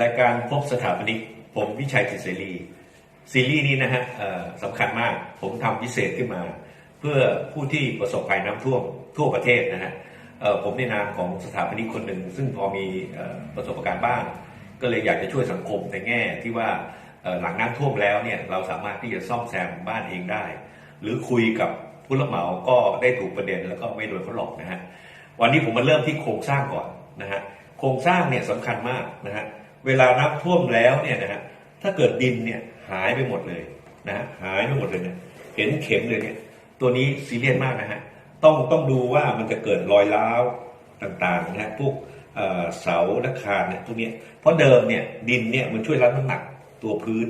รายการพบสถาปนิก ผมวิชัยจิตเสรี ซีรีส์นี้นะฮะสำคัญมาก ผมทำพิเศษขึ้นมา เพื่อผู้ที่ประสบภัยน้ำท่วมทั่วประเทศนะฮะผมในนามของสถาปนิกคนหนึ่ง ซึ่งพอมีอประสบการณ์บ้าง ก็เลยอยากจะช่วยสังคมในแง่ที่ว่าหลังน้ำท่วมแล้วเนี่ยเราสามารถที่จะซ่อมแซมบ้านเองได้ หรือคุยกับผู้รับเหมาก็ได้ถูกประเด็นแล้วก็ไม่โดนเขาหลอกนะฮะวันนี้ผมมาเริ่มที่โครงสร้างก่อนนะฮะโครงสร้างเนี่ยสำคัญมากนะฮะ เวลาน้ำท่วมแล้วเนี่ยนะฮะถ้าเกิดดินเนี่ยหายไปหมดเลยนะฮะหายไปหมดเลยเนี่ยเห็นเข็มเลยเนี่ยตัวนี้ซีเรียสมากนะฮะต้องต้องดูว่ามันจะเกิดรอยร้าวต่างๆนะฮะพวกเสาและคานเนี่ยพวกเนี้ยเพราะเดิมเนี่ยดินเนี่ยมันช่วยรับน้ำหนักตัวพื้น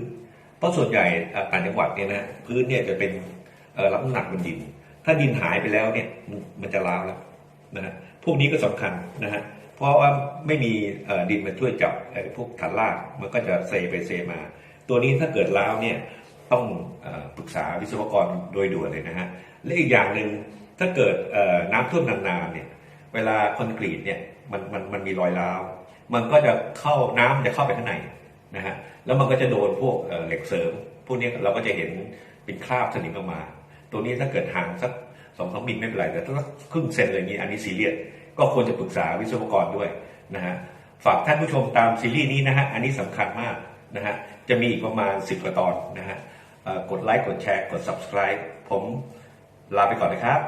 เพราะส่วนใหญ่อาต่างจังหวัดเนี่ยนะพื้นเนี่ยจะเป็นรับน้ำหนักบนดิน ถ้าดินหายไปแล้วเนี่ยมันมันจะร้าวแล้วนะฮะพวกนี้ก็สำคัญนะฮะ เพราะว่าไม่มีดินมาช่วยจับพวกฐานรากมันก็จะเซไปเซมา ตัวนี้ถ้าเกิดร้าวเนี่ยต้องอปรึกษาวิศวกรโดยด่วนเลยนะฮะและอีกอย่างหนึ่งถ้าเกิดน้ำท่วมนานๆเนี่ยเวลาคอนกรีตเนี่ยมันมันมันมีรอยร้าว มันก็จะเข้าน้ำจะเข้าไปข้างในนะฮะแล้วมันก็จะโดนพวกเหล็กเสริม พวกนี้เราก็จะเห็นเป็นคราบสนิมออกมา ตัวนี้ถ้าเกิดห่างสักสองสามมิลไม่เป็นไรแต่ถ้าครึ่งเซนเลยางนี้อันนี้ซีเรียส ก็ควรจะปรึกษาวิศวกรด้วยนะฮะฝากท่านผู้ชมตามซีรีส์นี้นะฮะอันนี้สำคัญมากนะฮะจะมีอีกประมาณ 10 กว่าตอนนะฮะกดไลค์กดแชร์กด subscribe ผมลาไปก่อนนะครับ